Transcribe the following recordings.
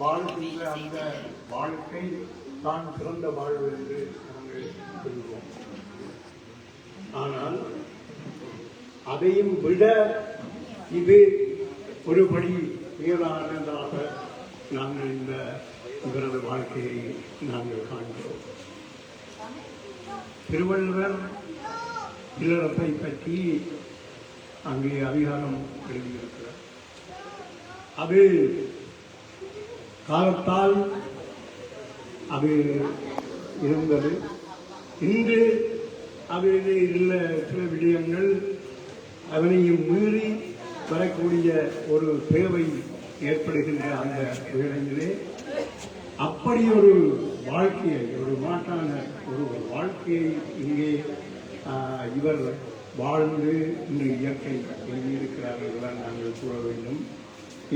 வாழ்கின்ற அந்த வாழ்க்கை தான் சிறந்த வாழ்வு என்று நாங்கள் சொல்கிறோம் ஆனால் அதையும் விட இது ஒருபடி மேலானதாக நாங்கள் இந்த இவரது வாழ்க்கையை நாங்கள் காண்கிறோம். திருவள்ளுவர் இல்லறத்தை பற்றி அங்கே அதிகாரம் எழுதியிருக்கிறார். அது காலத்தால் அது இருந்தது. இன்று அதில் உள்ள சில விடயங்கள் அதனையும் மீறி வரக்கூடிய ஒரு தேவை ஏற்படுகின்ற அந்த வேளையிலே. அப்படி ஒரு வாழ்க்கையை ஒரு மாற்றான ஒரு வாழ்க்கையை இங்கே இவர் வாழ்ந்து இன்று இயற்கை எழுதியிருக்கிறார்கள் நாங்கள் கூற வேண்டும்.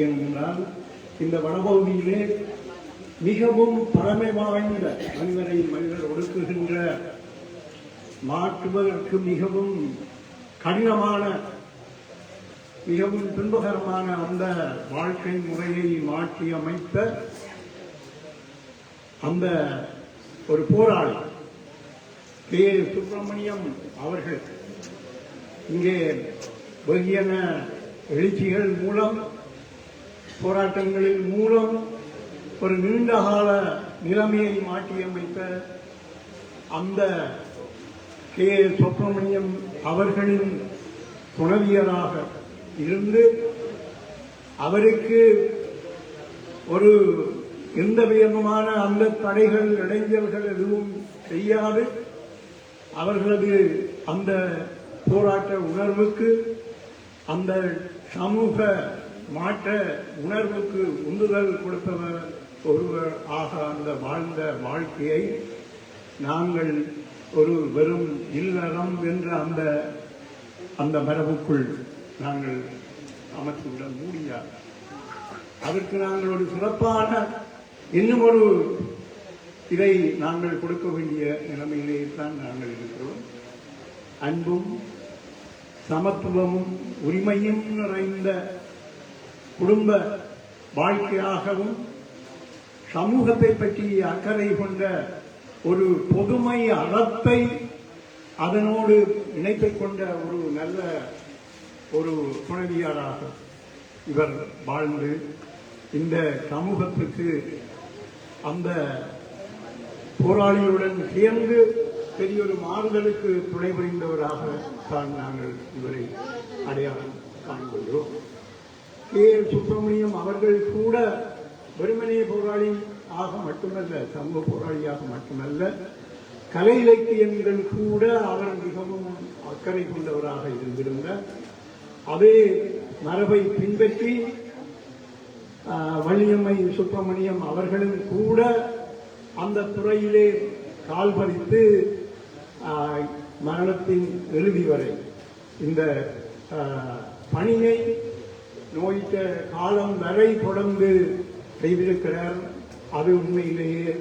ஏனென்றால் இந்த வடபகுதியிலே மிகவும் பழமை வாய்ந்த மனிதனை மனிதர் ஒடுக்குகின்ற மாற்றுவதற்கு மிகவும் கடினமான மிகவும் துன்பகரமான அந்த வாழ்க்கை முறையை மாற்றி அமைத்த அந்த ஒரு போராளி கே. சுப்பிரமணியம் அவர்கள். இங்கே வெகுஜன எழுச்சிகள் மூலம் போராட்டங்களின் மூலம் ஒரு நீண்டகால நிலைமையை மாற்றியமைத்த அந்த கே. சுப்பிரமணியம் அவர்களின் துணவியராக இருந்து அவருக்கு ஒரு எந்த விதமான அந்த தடைகள் இடைஞ்சல்கள் எதுவும் செய்யாது. அவர்களது அந்த போராட்ட உணர்வுக்கு அந்த சமூக மாற்ற உணர்வுக்கு உந்துதல் கொடுத்தவர் ஒருவர் ஆக அந்த வாழ்ந்த வாழ்க்கையை நாங்கள் ஒரு வெறும் இல்லறம் என்ற அந்த அந்த மரபுக்குள் நாங்கள் அமைத்துவிட முடியாது. அதற்கு நாங்கள் ஒரு சிறப்பான இன்னும் ஒரு இதை நாங்கள் கொடுக்க வேண்டிய நிலைமையிலே தான் நாங்கள் இருக்கிறோம். அன்பும் சமத்துவமும் உரிமையும் நிறைந்த குடும்ப வாழ்க்கையாகவும் சமூகத்தை பற்றி அக்கறை கொண்ட ஒரு பொதுமை அறத்தை அதனோடு இணைத்து கொண்ட ஒரு நல்ல ஒரு துணைவியாராக இவர் வாழ்ந்து இந்த சமூகத்துக்கு அந்த போராளியுடன் சேர்ந்து பெரிய ஒரு மாறுதலுக்கு துணை புரிந்தவராக தான் நாங்கள் இவரை அடையாளம் காண்கின்றோம் கே எல் சுப்பிரமணியம் அவர்கள் கூட வெறுமனே போராளி ஆக மட்டுமல்ல சமூக போராளியாக மட்டுமல்ல கலை இலக்கியங்கள் கூட அவர் மிகவும் அக்கறை கொண்டவராக இருந்திருந்தார். அதே மரபை பின்பற்றி வள்ளியம்மை சுப்பிரமணியம் அவர்களும் கூட அந்த துறையிலே கால் பதித்து மரணத்தின் இறுதி வரை இந்த பணியை நோய்த்த காலம் வரை தொடர்ந்து செய்திருக்கிறார். அது உண்மையிலேயே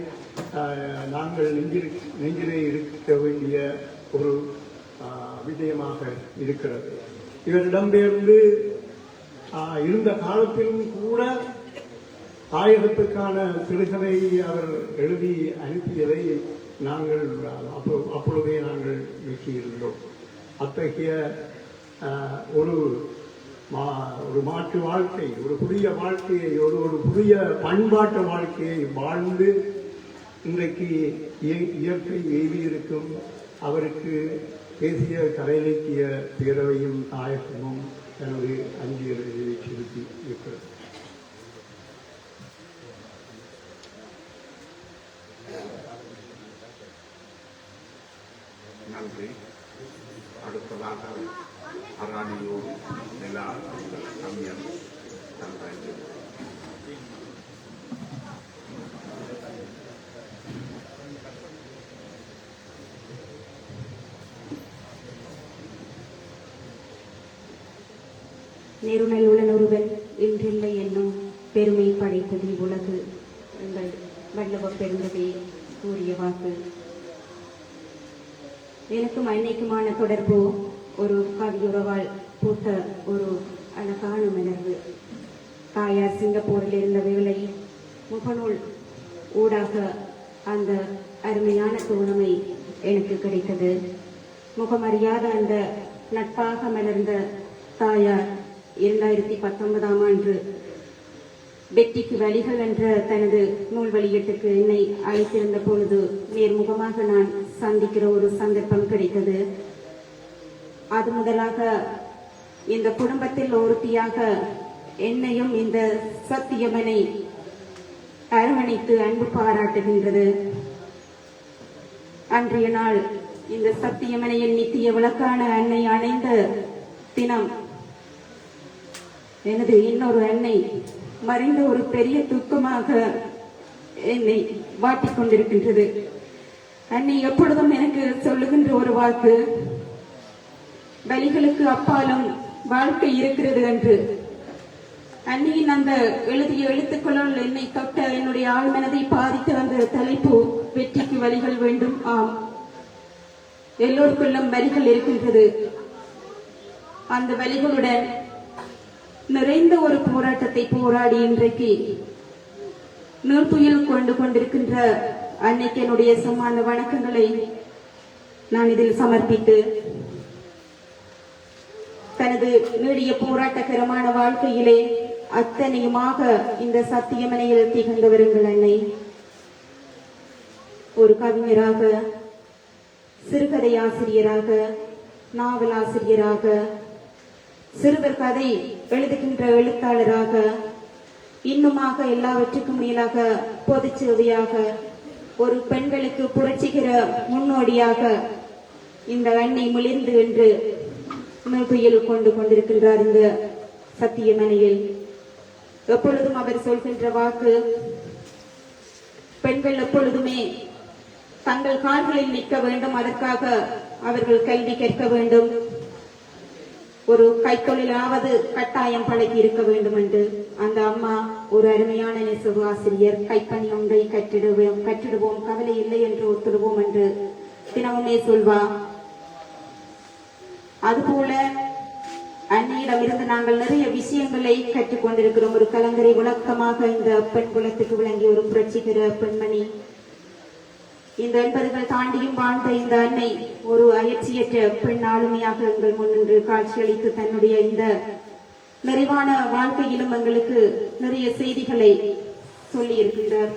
நாங்கள் நெஞ்சில் நெஞ்சிலே இருக்க வேண்டிய ஒரு விஜயமாக இருக்கிறது. இவரிடம்பெயர்ந்து இருந்த காலத்திலும் கூட தாயகத்துக்கான சிறுகதை அவர் எழுதி அனுப்பியதை நாங்கள் அப்போ- அப்பொழுதே நாங்கள் நீக்கியிருந்தோம் அத்தகைய ஒரு மா- ஒரு மாற்று வாழ்க்கை ஒரு புதிய வாழ்க்கையை ஒரு ஒரு புதிய பண்பாட்டு வாழ்க்கையை வாழ்ந்து இன்றைக்கு இய- இயற்கை எய்தியிருக்கும் அவருக்கு தேசிய கலை இலக்கிய பேரவையும் நாயகமும் தனது அஞ்சலியை செலுத்தி இருக்கிறது. நன்றி. அடுத்ததாக அராணியோடு நிலா அவர்கள் கவிஞர் இன்றில்லை என்னும் பெருமை படைத்தது உலகு எங்கள் வள்ளுவ பெருந்தகை கூறிய வாக்கு. எனக்கும் அன்னைக்குமான தொடர்பு ஒரு கவியுறவால் பூத்த ஒரு அழகான மலர்வு. தாயார் சிங்கப்பூரில் இருந்த வேளை முகநூல் ஊடாக அந்த அருமையான தோழமை எனக்கு கிடைத்தது. முகமறியாத அந்த நட்பாக மலர்ந்த தாயார் இரண்டாயிரத்தி பத்தொன்பதாம் ஆண்டு வெற்றிக்கு வழிகள் என்ற தனது நூல் வெளியீட்டுக்கு என்னை அழைத்திருந்த பொழுது நேர்முகமாக நான் சந்திக்கிற ஒரு சந்தர்ப்பம் கிடைத்தது. அது முதலாக இந்த குடும்பத்தில் ஒருத்தியாக என்னையும் இந்த சத்தியமனை அரவணைத்து அன்பு பாராட்டுகின்றது. அன்றைய நாள் இந்த சத்தியமனையின் நித்திய விளக்கான அன்னை அணைந்த தினம். எனது இன்னொரு அன்னை மறைந்த ஒரு பெரிய துக்கமாக என்னை வாட்டிக் கொண்டிருக்கின்றது. அன்னை எப்பொழுதும் எனக்கு சொல்லுகின்ற ஒரு வாக்கு வலிகளுக்கு அப்பாலும் வாழ்க்கை இருக்கிறது என்று. அன்னியின் அந்த எழுதிய எழுத்துக்களுள் என்னை தொட்ட என்னுடைய ஆழ்மனதை பாதித்த அந்த தலைப்பு வெற்றிக்கு வழிகள் வேண்டும். ஆம். எல்லோருக்குள்ளும் வரிகள் இருக்கின்றது. அந்த வலிகளுடன் நிறைந்த ஒரு போராட்டத்தை போராடி இன்றைக்கு நூற்புயில் கொண்டு கொண்டிருக்கின்ற அன்னைக்கு என்னுடைய சமான வணக்கங்களை நான் இதில் சமர்ப்பித்து தனது நீடிய போராட்டகரமான வாழ்க்கையிலே அத்தனையுமாக இந்த சத்தியமனையில் திகழ்ந்தவருங்கள் அன்னை. ஒரு கவிஞராக சிறுகதை ஆசிரியராக நாவல் ஆசிரியராக சிறுவர் கதை எழுதுகின்ற எழுத்தாளராக இன்னுமாக எல்லாவற்றுக்கும் மேலாக பொதுச்சேவையாக ஒரு பெண்களுக்கு புரட்சிகர முன்னோடியாக இந்த அன்னை மிளிர்ந்து என்று நோக்கியில் கொண்டு கொண்டிருக்கின்றார் இந்த சத்தியமனையில். எப்பொழுதும் அவர் சொல்கின்ற வாக்கு பெண்கள் எப்பொழுதுமே தங்கள் கால்களில் நிற்க வேண்டும் அதற்காக அவர்கள் கல்வி கேட்க வேண்டும். ஒரு கைத்தொழிலாவது கட்டாயம் பழகி இருக்க வேண்டும் என்று அந்த அம்மா ஒரு அருமையான நெசவு ஆசிரியர் கைப்பணி ஒன்றை கட்டிடுவோம் கட்டிடுவோம் கவலை இல்லை என்று ஒத்துடுவோம் என்று தினமுமே சொல்வா. அதுபோல அன்னையிடமிருந்து நாங்கள் நிறைய விஷயங்களை கற்றுக்கொண்டிருக்கிறோம். ஒரு கலங்கரை விளக்கமாக இந்த பெண் குலத்துக்கு விளங்கிய ஒரு புரட்சிகர பெண்மணி. இந்த எண்பதுகள் தாண்டியும் வாழ்ந்த இந்த அன்னை ஒரு அயற்சியற்ற பெண் ஆளுமையாக எங்கள் முன்னின்று காட்சியளித்து தன்னுடைய இந்த நிறைவான வாழ்க்கையிலும் எங்களுக்கு நிறைய செய்திகளை சொல்லி இருக்கின்றார்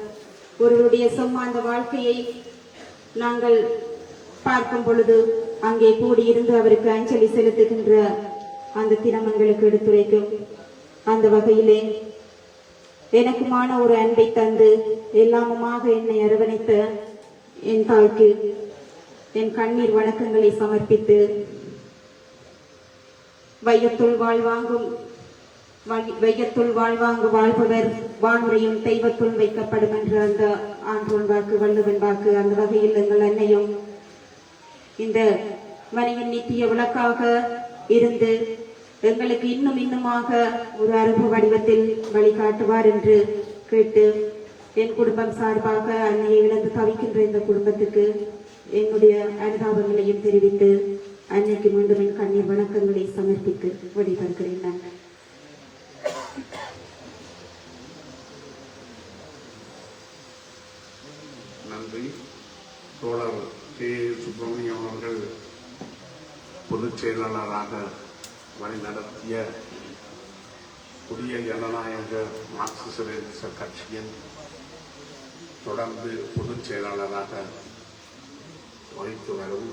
ஒருவருடைய சொம்மாந்த வாழ்க்கையை நாங்கள் பார்க்கும் பொழுது அங்கே கூடியிருந்து அவருக்கு அஞ்சலி செலுத்துகின்ற அந்த தினமங்களுக்கு எடுத்துரைக்கும். அந்த வகையிலே எனக்குமான ஒரு அன்பை தந்து எல்லாமுமாக என்னை அரவணைத்த என் தாய்க்கு என் கண்ணீர் வணக்கங்களை சமர்ப்பித்து வையத்துள் வாழ்வாங்கும் வையத்துள் வாழ்வாங்கு வாழ்பவர் வான்முறையும் தெய்வத்துள் வைக்கப்படும் என்ற அந்த ஆண்டோன் வாக்கு வள்ளுவன் வாக்கு அந்த வகையில் எங்கள் அன்னையும் இந்த மனையின் நித்திய விளக்காக இருந்து எங்களுக்கு இன்னும் இன்னுமாக ஒரு அரபு வடிவத்தில் வழிகாட்டுவார் என்று கேட்டு என் குடும்பம் சார்பாக அன்னையை இழந்து தவிக்கின்ற இந்த குடும்பத்துக்கு என்னுடைய அனுதாபங்களையும் தெரிவித்து அன்னைக்கு மீண்டும் என் கண்ணீர் வணக்கங்களை சமர்ப்பித்து விடைபெறுகிறேன் நான் நன்றி. தோழர் கே சுப்பிரமணியம் அவர்கள் பொதுச் செயலாளராக வழிநடத்திய புதிய ஜனநாயக மார்க்சிச கட்சியின் தொடர்ந்து பொதுச் செயலாளராக வகித்து வரும்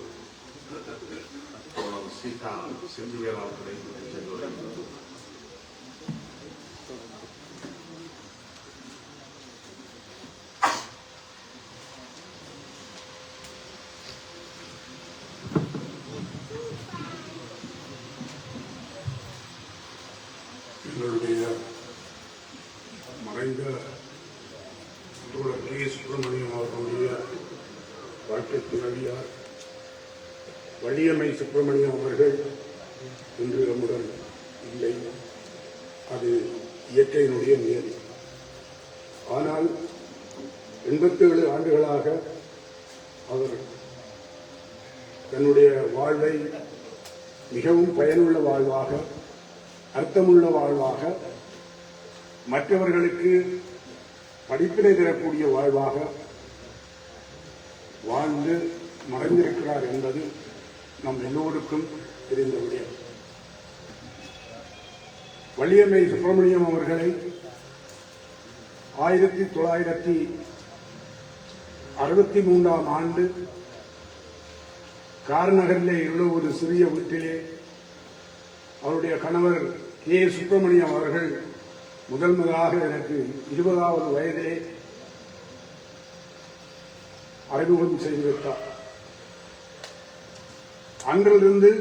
சீதா செந்திவேல் அவர்களை எங்களுடைய மறைந்த தோழர் கே சுப்பிரமணியம் அவர்களுடைய வாழ்க்கை துணைவியார் வள்ளியம்மை சுப்பிரமணியம் அவர்கள் இன்று நம்முடன் இல்லை. அது இயற்கையினுடைய நியதி. ஆனால் எண்பத்தேழு ஆண்டுகளாக அவர் தன்னுடைய வாழ்வை மிகவும் பயனுள்ள வாழ்வாக அர்த்தமுள்ள வாழ்வாக மற்றவர்களுக்கு படிப்பினை தரக்கூடிய வாழ்வாக வாழ்ந்து மறைந்திருக்கிறார் என்பது நம் எல்லோருக்கும் தெரிந்த விடயம் வள்ளியம்மை சுப்பிரமணியம் அவர்களை ஆயிரத்தி தொள்ளாயிரத்தி அறுபத்தி மூன்றாம் ஆண்டு கார்நகரிலே உள்ள ஒரு சிறிய வீட்டிலே அவருடைய கணவர் கே. சுப்பிரமணியம் அவர்கள் முதல் முதலாக எனக்கு இருபதாவது வயதிலே அறிமுகம் செய்து வைத்தார். அன்றிலிருந்து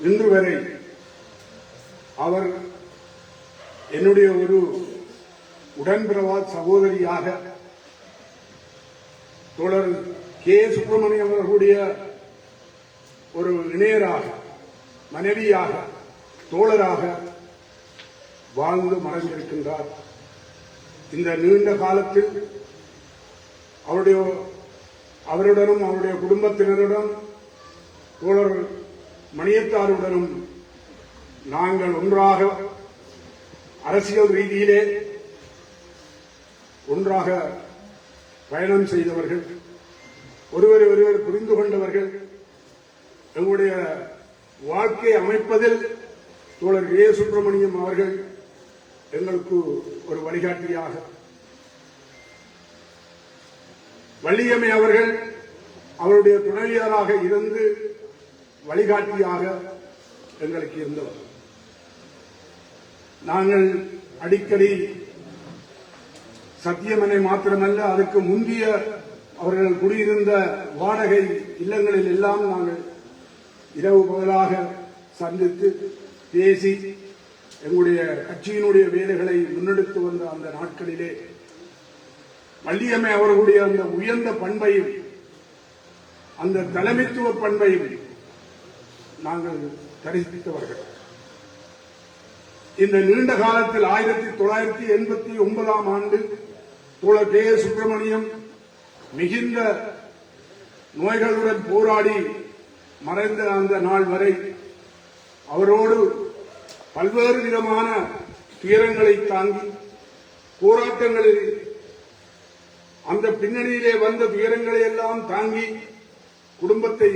இன்று வரை அவர் என்னுடைய ஒரு உடன்பிறவா சகோதரியாக தோழர் கே. சுப்பிரமணியம் அவர்களுடைய ஒரு இணையராக மனைவியாக தோழராக வாழ்ந்து மறைந்திருக்கின்றார். இந்த நீண்ட காலத்தில் அவருடைய அவருடனும் அவருடைய குடும்பத்தினருடன் தோழர் மணியத்தாருடனும் நாங்கள் ஒன்றாக அரசியல் ரீதியிலே ஒன்றாக பயணம் செய்தவர்கள் ஒருவரை ஒருவர் புரிந்து கொண்டவர்கள் எங்களுடைய வாழ்க்கை அமைப்பதில் தோழர் ஏ. சுப்பிரமணியம் அவர்கள் எங்களுக்கு ஒரு வழிகாட்டியாக. வள்ளியம்மை அவர்கள் அவருடைய துணைவியாராக இருந்து வழிகாட்டியாக எங்களுக்கு இருந்தவர் நாங்கள் அடிக்கடி சத்தியமனை மாத்திரமல்ல அதுக்கு முந்திய அவர்கள் குடியிருந்த வாடகை இல்லங்களில் எல்லாம் நாங்கள் இரவு பகலாக சந்தித்து பேசி எங்களுடைய கட்சியினுடைய வேலைகளை முன்னெடுத்து வந்த அந்த நாட்களிலே வள்ளியம்மை அவர்களுடைய அந்த உயர்ந்த பண்பையும் அந்த தலைமைத்துவ பண்பையும் நாங்கள் தரிசித்தவர்கள். இந்த நீண்ட காலத்தில் ஆயிரத்தி தொள்ளாயிரத்தி எண்பத்தி ஒன்பதாம் ஆண்டு தோழர் கே சுப்பிரமணியம் மிகுந்த நோய்களுடன் போராடி மறைந்த அந்த நாள் வரை அவரோடு பல்வேறு விதமான துயரங்களை தாங்கி போராட்டங்களில் அந்த பின்னணியிலே வந்த துயரங்களை எல்லாம் தாங்கி குடும்பத்தை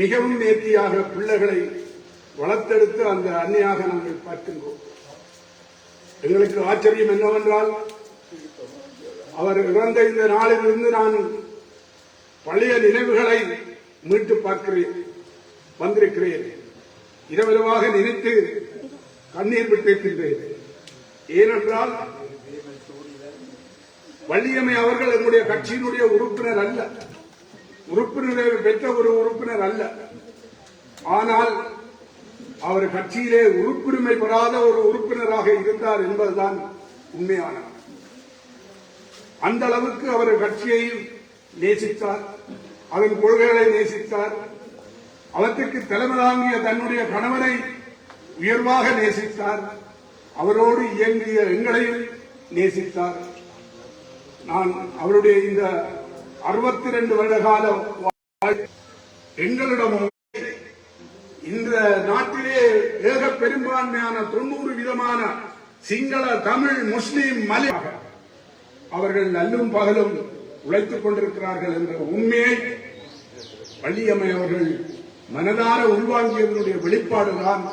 மிகவும் நேர்த்தியாக பிள்ளைகளை வளர்த்தெடுத்து அந்த அன்னையாக நாங்கள் பார்க்கின்றோம். எங்களுக்கு ஆச்சரியம் என்னவென்றால் அவர் இறந்த இந்த நாளிலிருந்து நான் பழைய நினைவுகளை மீட்டு பார்க்கிறேன் வந்திருக்கிறேன். இரவிரவாக நினைத்து கண்ணீர் விட்டிருக்கின்றேன் ஏனென்றால் வள்ளியம்மை அவர்கள் எங்களுடைய கட்சியினுடைய உறுப்பினர் அல்ல. உறுப்பினரை பெற்ற ஒரு உறுப்பினர் அல்ல. ஆனால் அவர் கட்சியிலே உறுப்புரிமை பெறாத ஒரு உறுப்பினராக இருந்தார் என்பதுதான் உண்மையான அந்த அளவுக்கு அவர் கட்சியையும் நேசித்தார் அதன் கொள்கைகளை நேசித்தார் அவற்றுக்கு தலைமை தாங்கிய தன்னுடைய கணவனை உயர்வாக நேசித்தார் அவரோடு இயங்கிய எங்களையும் நேசித்தார். நான் அவருடைய இந்த அறுபத்தி ரெண்டு வருட கால எங்களிடமும் இந்த நாட்டிலே ஏக பெரும்பான்மையான தொண்ணூறு விதமான சிங்கள தமிழ் முஸ்லிம் மலையாக அவர்கள் நல்லும் பகலும் உழைத்துக் கொண்டிருக்கிறார்கள் என்ற உண்மையை வள்ளியம்மை அவர்கள் மனதார உள்வாங்கியதனுடைய வெளிப்பாடுதான்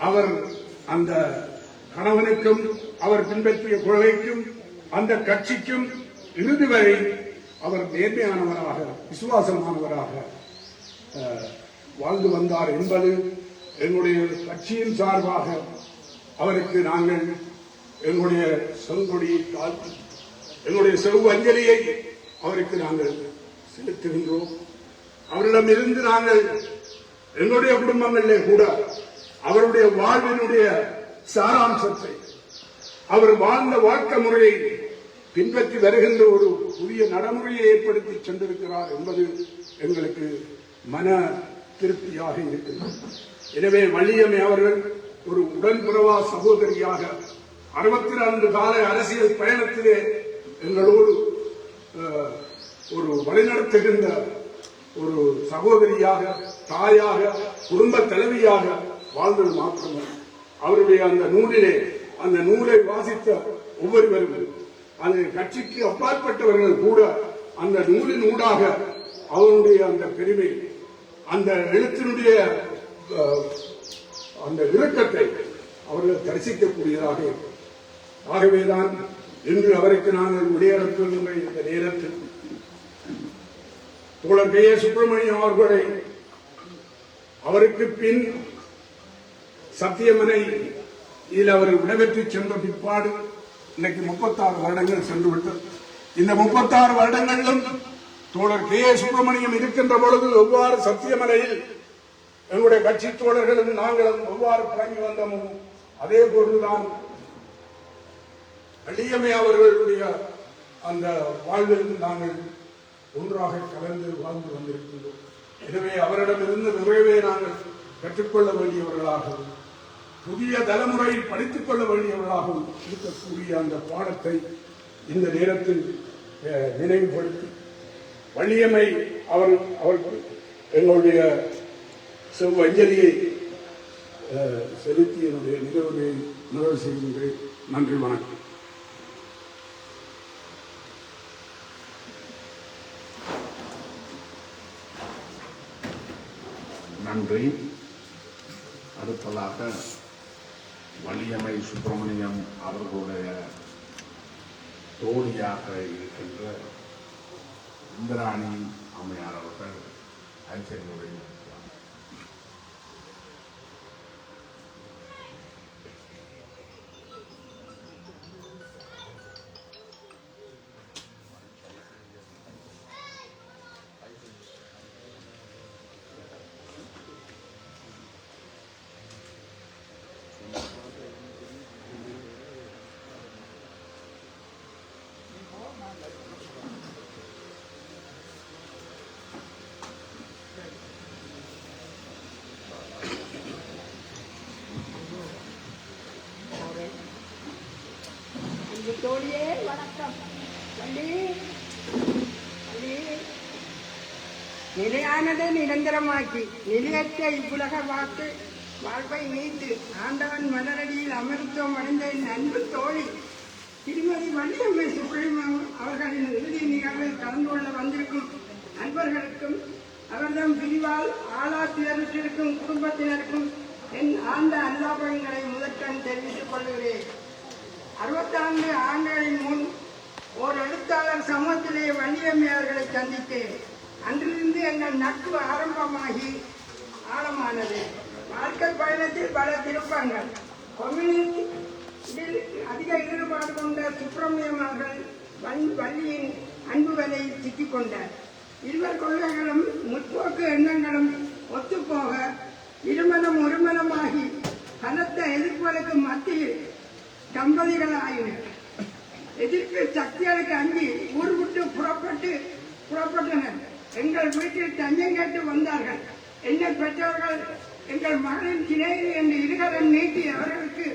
அவர் அந்த கணவனுக்கும் அவர் பின்பற்றிய கொள்கைக்கும் அந்த கட்சிக்கும் இறுதி வரை அவர் நேர்மையானவராக விசுவாசமானவராக வாழ்ந்து வந்தார் என்பது எங்களுடைய கட்சியின் சார்பாக அவருக்கு நாங்கள் எங்களுடைய செங்கொடி எங்களுடைய செவ்வு அஞ்சலியை அவருக்கு நாங்கள் செலுத்துகின்றோம். அவரிடமிருந்து நாங்கள் எங்களுடைய குடும்பங்களிலே கூட அவருடைய வாழ்வினுடைய சாராம்சத்தை அவர் வாழ்ந்த வாழ்க்கை முறையை பின்பற்றி வருகின்ற ஒரு புதிய நடைமுறையை ஏற்படுத்தி சென்றிருக்கிறார் என்பது எங்களுக்கு மன திருப்தியாக இருக்கிறது. எனவே வள்ளியம்மை அவர்கள் ஒரு உடன்பிறவா சகோதரியாக அறுபத்தி நான்கு கால அரசியல் பயணத்திலே எங்களோடு ஒரு வழிநடத்துகின்ற ஒரு சகோதரியாக தாயாக குடும்ப தலைவியாக வாழ்ந்தது மாத்திரமல்ல. அவருடைய அந்த நூலிலே அந்த நூலை வாசித்த ஒவ்வொருவரும் அது கட்சிக்கு அப்பாற்பட்டவர்கள் கூட அந்த நூலின் ஊடாக அவருடைய அந்த பெருமை அந்த எழுத்தினுடைய அந்த இறுக்கத்தை அவர்கள் தரிசிக்கக்கூடியதாக இருக்கும். ஆகவேதான் இன்று அவருக்கு நாங்கள் விளையாடுகின்ற இந்த நேரத்தில் தோழர் கே சுப்பிரமணியம் அவர்களை அவருக்கு பின் சத்தியமனை இதில் அவர் விடைபெற்று சென்ற பிற்பாடு இன்னைக்கு முப்பத்தாறு வருடங்கள் சென்று விட்டது இந்த முப்பத்தாறு வருடங்களிலும் தோழர் கே ஏ. சுப்பிரமணியம் இருக்கின்ற பொழுது எவ்வாறு சத்தியமலையில் எங்களுடைய கட்சி தோழர்களும் நாங்களும் எவ்வாறு பழங்கி வந்தோமோ அதே போன்றுதான் அழியமை அவர்களுடைய அந்த வாழ்விலும் நாங்கள் ஒன்றாக கலந்து வாழ்ந்து வந்திருக்கின்றோம் எனவே அவரிடமிருந்து நிறையவே நாங்கள் கற்றுக்கொள்ள வேண்டியவர்களாகவும் புதிய தலைமுறையில் படித்துக் கொள்ள வேண்டியவர்களாகவும் இருக்கக்கூடிய அந்த பாடத்தை இந்த நேரத்தில் நினைவுபடுத்தி வள்ளியம்மை அவர் அவர்கள் எங்களுடைய செவ்வஞ்சலியை செலுத்தி என்னுடைய நிகழ்வை நிறைவு செய்கின்றேன். நன்றி வணக்கம். நன்றி. அடுத்ததாக வள்ளியம்மை சுப்பிரமணியம் அவர்களுடைய தோழியாக இருக்கின்ற இந்திராணி அம்மையார் அவர்கள் ஐக்கியனுடைய தோழியே வணக்கம். வள்ளி வள்ளி நிலையானதை நிரந்தரமாக்கி நிலையற்ற இவ்வுலக வாக்கு வாழ்வை மீட்டு ஆண்டவன் மலரடியில் அமர்த்துவம் அடைந்த என் அன்பு தோழி. திருமதி வள்ளியம்மை சுப்பிரமணியம் அவர்களின் இறுதி நிகழ்வில் கலந்து கொள்ள வந்திருக்கும் நண்பர்களுக்கும் அவர்தம் பிரிவால் ஆளாத்தியருக்கும் குடும்பத்தினருக்கும் என் ஆழ்ந்த அனுதாபங்களை முதற்கண் தெரிவித்துக் கொள்கிறேன். அறுபத்தாண்டு ஆண்டுகளின் முன் ஓர் எழுத்தாளர் சமூகத்திலே வள்ளியம்மையார்களை சந்தித்து அன்றிலிருந்து எங்கள் நட்பு ஆரம்பமாகி ஆழமானது. வாழ்க்கை பயணத்தில் பல திருப்பங்கள். கம்யூனிஸ்டில் அதிக ஈடுபாடு கொண்ட சுப்பிரமணியம் அவர்கள் வன்- வள்ளியின் அன்புகளை வலையில் சிக்கிக் கொண்டார் இருவர் கொள்கைகளும் முற்போக்கு எண்ணங்களும் ஒத்துப்போக இருமனம் ஒருமனமாகி கனத்த எதிர்ப்புகளுக்கு மத்தியில் தம்பதிகள் எதிர்ப்பு சக்திகளுக்கு அஞ்சி ஊர் விட்டு புறப்பட்டு புறப்பட்டனர். எங்கள் வீட்டில் தஞ்சம் கேட்டு வந்தார்கள். என்னை பெற்றவர்கள் எங்கள் மகளின் சிநேகி என்று இருகரம் நீட்டி அவர்களுக்கு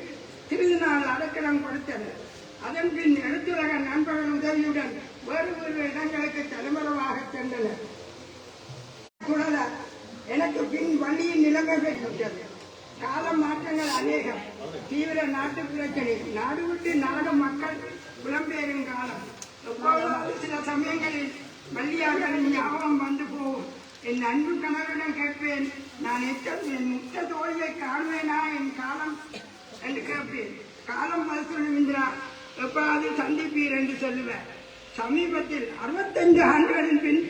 திருநாள் நாள் அடக்கலம் கொடுத்தனர். அதன் பின் எழுத்துலக நண்பர்கள் உதவியுடன் வேறு வேறு இடங்களுக்கு தலைமறைவாக சென்றனர் குழல எனக்கு பின் வள்ளியின் நிலைமை பெற்றுவிட்டது கால மாற்றங்கள் அநேகம் தீவிர நாட்டு பிரச்சனை நாடு விட்டு நாடு மக்கள் புலம்பெயரும் காலம் எப்போதாவது சில சமயங்களில் வள்ளியாக ஞாபகம் வந்து போகும் என் அன்பு கணவரிடம் கேட்பேன் நான் எத்த என் முத்த தோழியை காணுவேனா என் காலம் என்று கேட்பேன் காலம் பதில் சொல்லும் இந்திரா எப்பாவது சந்திப்பீர் என்று சொல்லுவேன் சமீபத்தில் அறுபத்தஞ்சு ஆண்டுகளின் பின்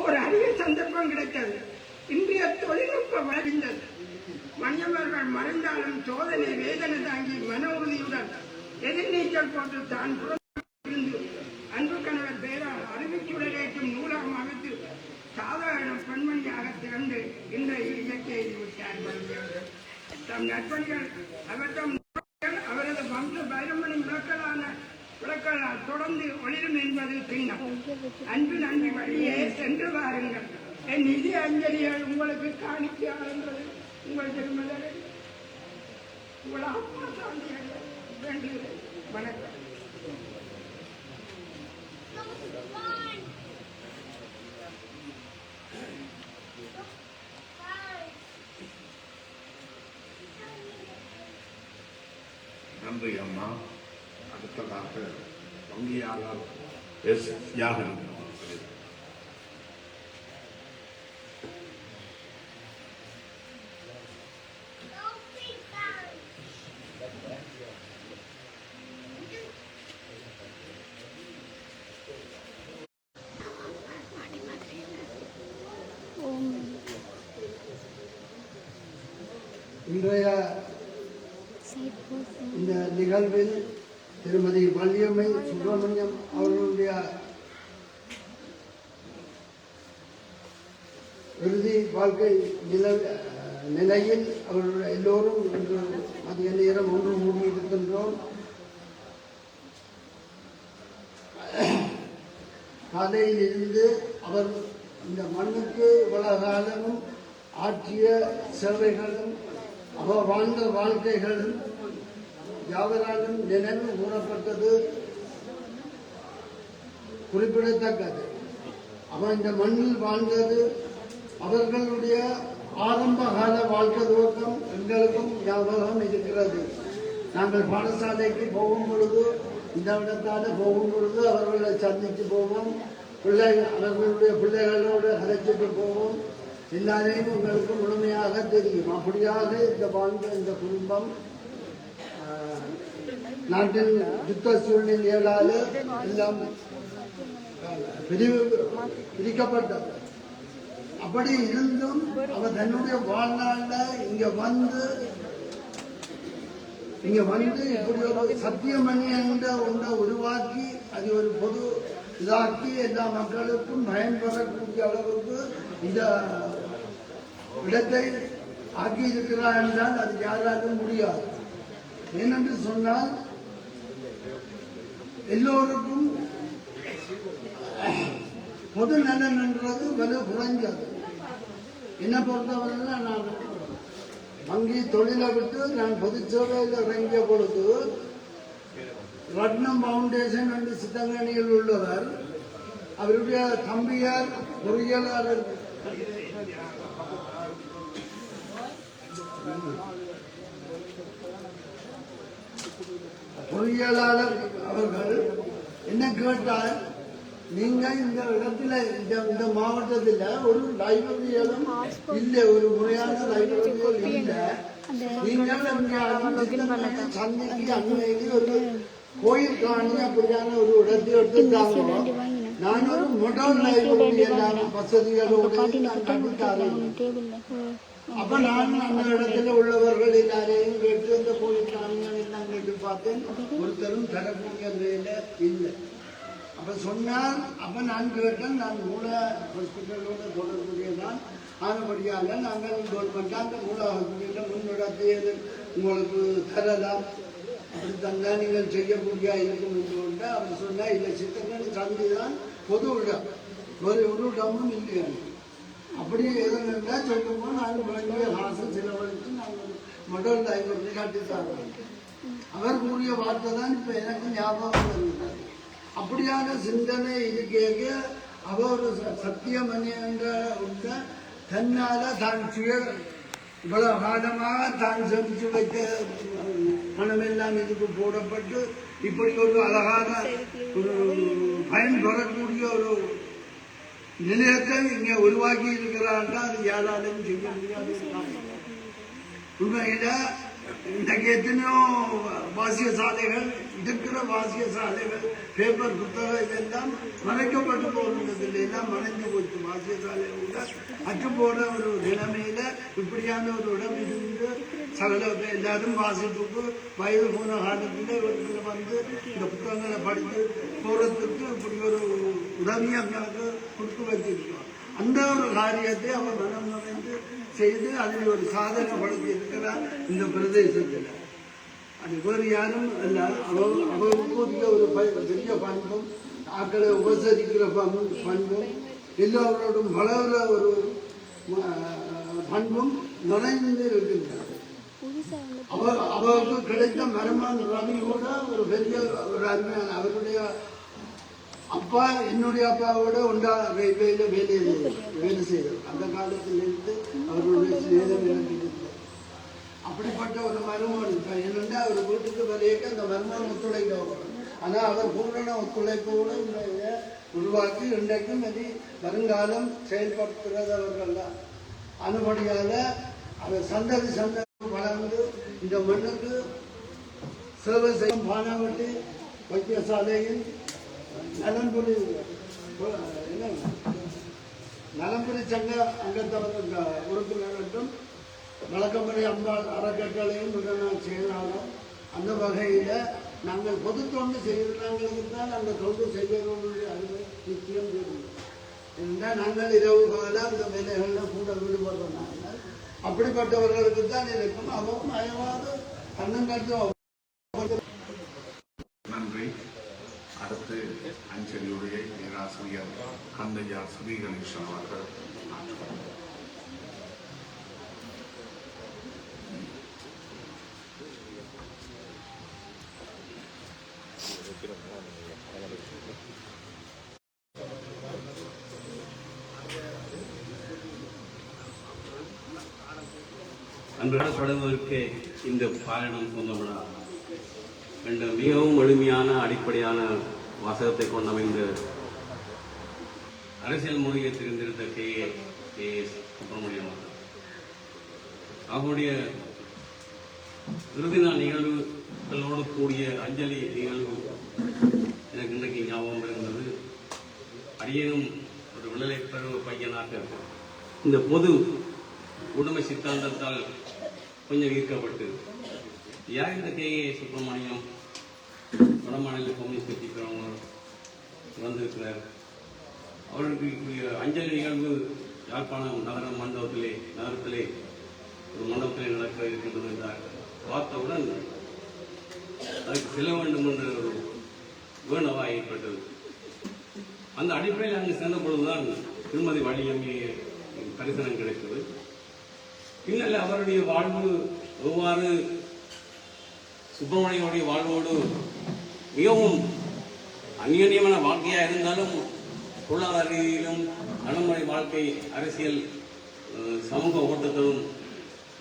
ஒரு அரிய சந்தர்ப்பம் கிடைத்தது. இன்றைய தொழில்நுட்ப வளர்ந்தது மனிதர்கள் மறைந்தாலும் சோதனை வேதனை தாங்கி மன உறுதியுடன் எதிர்நீச்சல் போட்டு தான் புறந்து அன்பு கணவர் பெயரால் அறிவிச்சுடரேற்றும் நூலகம் அமைத்து சாதாரண பெண்மணியாக திறந்து இன்றைய இயற்கை எழுதிவிட்டார் தம் நட்பர்கள் அவர் தம் அவரது வம்ச பைரமணி விளக்கலான விளக்கலால் தொடர்ந்து ஒளிரும் என்பதில் பின்னம். அன்பு நன்றி வழியே சென்று வாருங்கள். என் நிதி அஞ்சலிகள் உங்களுக்கு காணிக்கையா என்பது உங்கள் திருமலர் உங்கள் அம்மா சாந்தி வேண்டுகிறேன் வணக்கம். நன்றி அம்மா. அடுத்ததாக வங்கியாளர் எஸ் யாகன் இன்றைய இந்த நிகழ்வில் திருமதி வள்ளியம்மை சுப்பிரமணியம் அவர்களுடைய இறுதி வாழ்க்கை நில நிலையில் அவர்கள் எல்லோரும் இன்று மதிய நேரம் ஒன்று மூடியிருக்கின்றோம் காலையில் இருந்து அவர் இந்த மண்ணுக்கு இவ்வளவு ஆற்றிய சேவைகளும் அவர் வாழ்ந்த வாழ்க்கைகளும் யாவராலும் நினைவு கூறப்பட்டது குறிப்பிடத்தக்கது. அவன் இந்த மண்ணில் வாழ்ந்தது. அவர்களுடைய ஆரம்ப கால வாழ்க்கை துவக்கம் எங்களுக்கும் ஞாபகம் இருக்கிறது. நாங்கள் பாடசாலைக்கு போகும் பொழுது இந்த இடத்தால போகும் பொழுது அவர்களை சந்தித்து போவோம். பிள்ளைகள் அவர்களுடைய பிள்ளைகளோடு அழைச்சிட்டு போவோம். எல்லாரையும் உங்களுக்கு முழுமையாக தெரியும். அப்படியாக இந்த வாழ்ந்த இந்த குடும்பம் நாட்டின் யுத்த சூழ்நிலைகளால் எல்லாம் பிரிவு பிரிக்கப்பட்டது அப்படி இருந்தும் அவர் தன்னுடைய வாழ்நாள்ல இங்க வந்து இங்க வந்து இப்படி ஒரு சத்தியமணி என்ற ஒன்றை உருவாக்கி அது ஒரு பொது இதாக்கி எல்லா மக்களுக்கும் பயன்பெறக்கூடிய அளவுக்கு இந்த இடத்தை ஆக்கி இருக்கிறார் என்றால் அது யாராலும் முடியாது. ஏனென்று சொன்னால் எல்லோருக்கும் பொது நலன் என்றது விலை குறைஞ்சது. என்னை பொறுத்தவரையில் நான் வங்கி தொழிலை விட்டு நான் பொது சேவையில் இறங்கிய பொழுது ரத்னம் பவுண்டேஷன் என்று சித்தங்கணியில் உள்ளவர். அவருடைய தம்பியார் பொறியியலாளர். பொறியியலாளர் அவர்கள் என்ன கேட்டால் நீங்க இந்த இடத்துல இந்த இந்த மாவட்டத்துல ஒரு லைப்ரரியலும் இல்லை ஒரு முறையான லைப்ரரிகள் இல்லை. நீங்கள் இங்க அனுமதித்த சந்தைக்கு ஒரு கோயில் காணி அப்படியான ஒரு இடத்தை எடுத்துட்டாங்க நான் ஒரு மொடல் லைப்ரரி எல்லாரும் வசதிகளோடு நான் கட்டித்தாரேன் அப்ப நான் அந்த இடத்துல உள்ளவர்கள் எல்லாரையும் கேட்டு அந்த கோயில் காணிகள் எல்லாம் கேட்டு பார்த்தேன். ஒருத்தரும் தரக்கூடிய நிலையில இல்லை. அப்ப சொன்னால் அப்ப நான் கேட்டேன் நான் மூல ஹாஸ்பிட்டலோட தொடர்புடையதான். ஆனபடியால நாங்கள் கவர்மெண்ட் அந்த மூல ஹாஸ்பிட்டலில் முன்னெடுத்து உங்களுக்கு தரலாம். அப்படி தந்தா நீங்கள் செய்யக்கூடிய இருக்கும் என்று கொண்டு அவர் சொன்னால் இல்லை சித்தங்கள் சந்தி தான் பொது இடம் ஒரு ஒரு இடமும் இல்லை அப்படி எதுனா சொல்லும்போது நான் வேண்டிய காசு செலவழித்து நாங்கள் மடல் ஐநூறு கட்டித்தாரோம் அவர் கூறிய வார்த்தை தான் இப்ப எனக்கு ஞாபகம் வருகிறது அப்படியான சிந்தனை இருக்கேங்க அவர் ஒரு ச- சத்தியமணி என்ற தன்னால தான் சுய இவ்வளவு காலமாக தான் சேமிச்சு வைத்த பணமெல்லாம் இதுக்கு போடப்பட்டு இப்படி ஒரு அழகான ஒரு பயன் பெறக்கூடிய ஒரு நிலையத்தை இங்கே உருவாக்கி இருக்கிறார்கள் அது யாராலையும் செய்ய முடியாது. உண்மையில இன்னைக்கு எத்தனையோ வாசிய சாலைகள் இருக்கிற வாசிய சாலைகள் பேப்பர் புத்தகம் இதெல்லாம் மறைக்கப்பட்டு போகிறது எல்லாம் மறைஞ்சு போச்சு. வாசிய சாலை கூட அற்று போன ஒரு நிலைமையில இப்படியான ஒரு இடம் இருந்து சகல எல்லாரும் வாசிப்புக்கு வயது போன காலத்தில் வந்து இந்த புத்தகங்களை படித்து போறதுக்கு இப்படி ஒரு உதவி அங்களுக்கு கொடுத்து வச்சிருக்கோம் அந்த ஒரு காரியத்தை அவர் மனம் நிறைந்து செய்து அதில் ஒரு சாதனை படுத்தி இருக்கிறார் இந்த பிரதேசத்தில். அது வேறு யாரும் அல்ல. அவர் அவருக்குரிய ஒரு பெரிய பண்பும் ஆக்களை உபசரிக்கிற பண்பும் பண்பும் எல்லோரோடும் வளர்கிற ஒரு பண்பும் நுழைந்து இருக்கின்றார் அவர் அவருக்கு கிடைத்த மருமகன் ரவி கூட ஒரு பெரிய ஒரு அருமையான அவருடைய அப்பா என்னுடைய அப்பாவோட ஒன்றா ரயில்வேல வேலை வேலை செய்தார் அந்த காலத்திலிருந்து அவருடைய சேதம் எனக்கு அப்படிப்பட்ட ஒரு மருமகன் இப்ப அவர் வீட்டுக்கு வரையிட்டு அந்த மருமகன் ஒத்துழைக்க ஆனால் அவர் பூரண ஒத்துழைப்போடு இந்த உருவாக்கி இன்றைக்கும் அது வருங்காலம் செயல்படுத்துகிறவர்கள் தான் அனுபடியால் அவர் சந்ததி சந்ததி வளர்ந்து இந்த மண்ணுக்கு சேவை செய்யும் பானாவட்டி வைத்தியசாலையின் நலன்புரி என்ன? நலம்புரி சங்க அங்கத்தவர்கள் இந்த உறுப்பினர்களும் வழக்கமுறை அம்பாள் அறக்கட்டளையும் நான் செய்கிறாலும் அந்த வகையில் நாங்கள் பொது தொண்டு செய்கிறாங்களுக்கு தான் அந்த தொண்டு செய்கிறவங்களுடைய அறிவை நிச்சயம் தெரியும் இருந்தால் நாங்கள் இரவு பகலாக இந்த வேலைகளில் கூட ஈடுபடுறோம் நாங்கள் அப்படிப்பட்டவர்களுக்கு தான் இருக்கும் அவரும் அயவாது கண்ணங்கட்டும் நன்றி அடுத்து அஞ்சலியுடைய பேராசிரியர் கந்தையா ஸ்ரீ கணேசன் அவர்கள் ஆற்றுவார். அன்றாட தொடர்வதற்கு இந்த பாரணம் சொந்தமடா என்ற மிகவும் எளிமையான அடிப்படையான வாசகத்தை கொண்டமைந்த அரசியல் மொழியை தெரிந்திருந்த K. A. K. S. Subramaniam அவர்கள். அவருடைய இறுதி நாள் நிகழ்வுகளோடு கூடிய அஞ்சலி நிகழ்வு எனக்கு இன்றைக்கு ஞாபகம் இருந்தது. அடியேனும் ஒரு விடுதலை பருவ பையனாக இந்த பொது உடைமை சித்தாந்தத்தால் கொஞ்சம் ஈர்க்கப்பட்டு. யார் இந்த கே ஏ சுப்பிரமணியம்? வடமாநில கம்யூனிஸ்ட் கட்சிக்கிறவங்க வந்திருக்கிறார். அவருக்கு அஞ்சலி நிகழ்வு யாழ்ப்பாணம் நகர மண்டபத்திலே நகரத்திலே ஒரு மண்டபத்திலே நடக்க இருக்கின்றது என்றார் பார்த்தவுடன் அதுக்கு செல்ல வேண்டும் என்ற ஒரு வேணவா ஏற்பட்டது. அந்த அடிப்படையில் அங்கு சென்ற பொழுதுதான் திருமதி வழியம்மை தரிசனம் கிடைத்தது. இல்லை அவருடைய வாழ்வு எவ்வாறு சுப்பிரமணியனுடைய வாழ்வோடு மிகவும் அந்யோன்யமான வாழ்க்கையாக இருந்தாலும் பொருளாதார ரீதியிலும் நடைமுறை வாழ்க்கை அரசியல் சமூக ஓட்டத்திலும்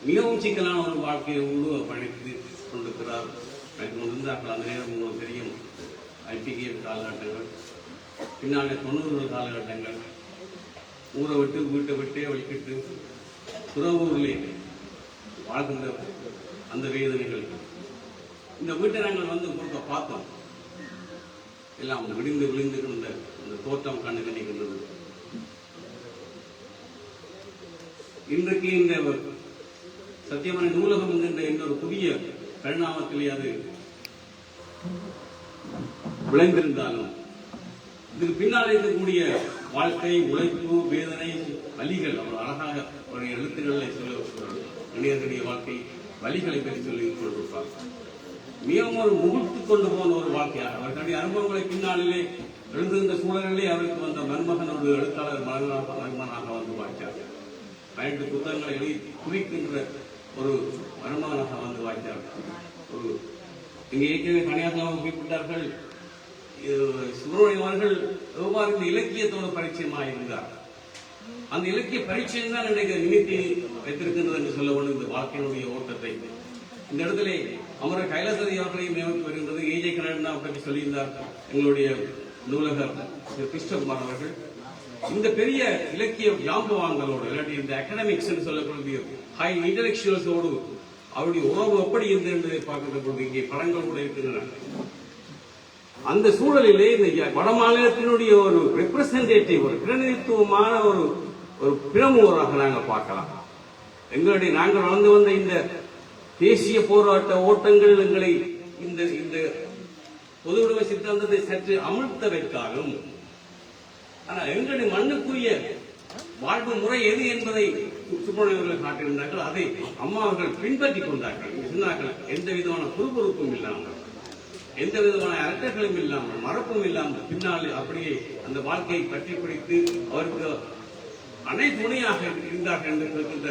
மிகவும் சிக்கலான ஒரு வாழ்க்கையை வாழ்க்கையோடு பயணித்து கொண்டிருக்கிறார். பயணித்து கொண்டிருந்தார்கள் அந்த நேரம் உங்களுக்கு தெரியும். ஐபிகே காலகட்டங்கள் பின்னாலே தொண்ணூறு காலகட்டங்கள். ஊரை விட்டு வீட்டை விட்டே வழிபட்டு துறவூரிலே வாழ்கின்ற அந்த வேதனைகள். இந்த வீட்டை நாங்கள் வந்து கொடுக்க பார்த்தோம். எல்லாம் விடிந்து விழுந்து கிடந்த அந்த தோட்டம் கண்டு கணிக்கின்றது இன்றைக்கு இந்த சத்தியமனை நூலகம் என்கின்ற இன்னொரு புதிய பரிணாமத்திலே அது விளைந்திருந்தாலும் இதுக்கு பின்னால் இருக்கக்கூடிய வாழ்க்கை உழைப்பு வேதனை வலிகள். அவர் அழகாக ஒரு எழுத்துக்களை சொல்லி இளைஞர்களுடைய வாழ்க்கை வலிகளை பற்றி சொல்லி கொண்டிருப்பார் மிகவும் ஒரு முகுத்து கொண்டு போன ஒரு வாழ்க்கையாக அவர்களுடைய அனுபவங்களை பின்னாளிலே எழுந்திருந்த சூழலிலே அவருக்கு வந்த மருமகன் ஒரு எழுத்தாளர் மருமகனாக வந்து வாய்த்தார். பதினெட்டு புத்தகங்களை எழுதி குறிக்கின்ற ஒரு மருமகனாக வந்து வாய்த்தார். ஒரு இங்கே ஏற்கனவே கன்னியாகுமரி குறிப்பிட்டார்கள் சுப்பிரமணியம் அவர்கள் எவ்வாறு இந்த இலக்கியத்தோட பரிச்சயமாக இருந்தார் அந்த இலக்கிய பரிச்சயம் தான் இன்றைக்கு நிமித்தி வைத்திருக்கின்றது என்று சொல்ல வேண்டும் இந்த வாழ்க்கையினுடைய ஓட்டத்தை. இந்த இடத்திலே அமர கைலாசதி அவர்களையும் நியமித்து வருகின்றது. ஏஜே கண்ணா பற்றி சொல்லியிருந்தார் எங்களுடைய நூலகர் திரு. கிருஷ்ணகுமார் அவர்கள். இந்த பெரிய இலக்கிய ஜாம்பவான்களோடு இல்லாட்டி இந்த அகடமிக்ஸ் என்று சொல்லக்கூடிய ஹை இன்டலெக்சுவல்ஸோடு அவருடைய உறவு எப்படி இருந்தது என்பதை பார்க்கின்ற பொழுது இங்கே படங்கள் கூட இருக்கின்றன. அந்த சூழலிலே இந்த வட மாநிலத்தினுடைய ஒரு ரெப்ரசன்டேட்டிவ் ஒரு பிரதிநிதித்துவமான ஒரு ஒரு பிரமுகராக நாங்கள் பார்க்கலாம். எங்களுடைய நாங்கள் வளர்ந்து வந்த இந்த தேசிய போராட்ட ஓட்டங்கள் எங்களை இந்த இந்த பொது உடைமை சித்தாந்தத்தை சற்று அமிழ்த்த வைத்தாலும் ஆனால் எங்களுடைய மண்ணுக்குரிய வாழ்வு முறை எது என்பதை சுப்பிரமணியம் காட்டியிருந்தார்கள் அதை அம்மா அவர்கள் பின்பற்றி கொண்டார்கள். சொன்னார்கள் எந்த விதமான குறுகுறுப்பும் இல்லாமல். எந்த விதமான அரட்டர்களும் இல்லாமல் மறப்பும் இல்லாமல் பின்னால் அப்படியே அந்த வாழ்க்கையை பற்றி பிடித்து அவருக்கு அனை துணையாக இருந்தார்கள் என்று இந்த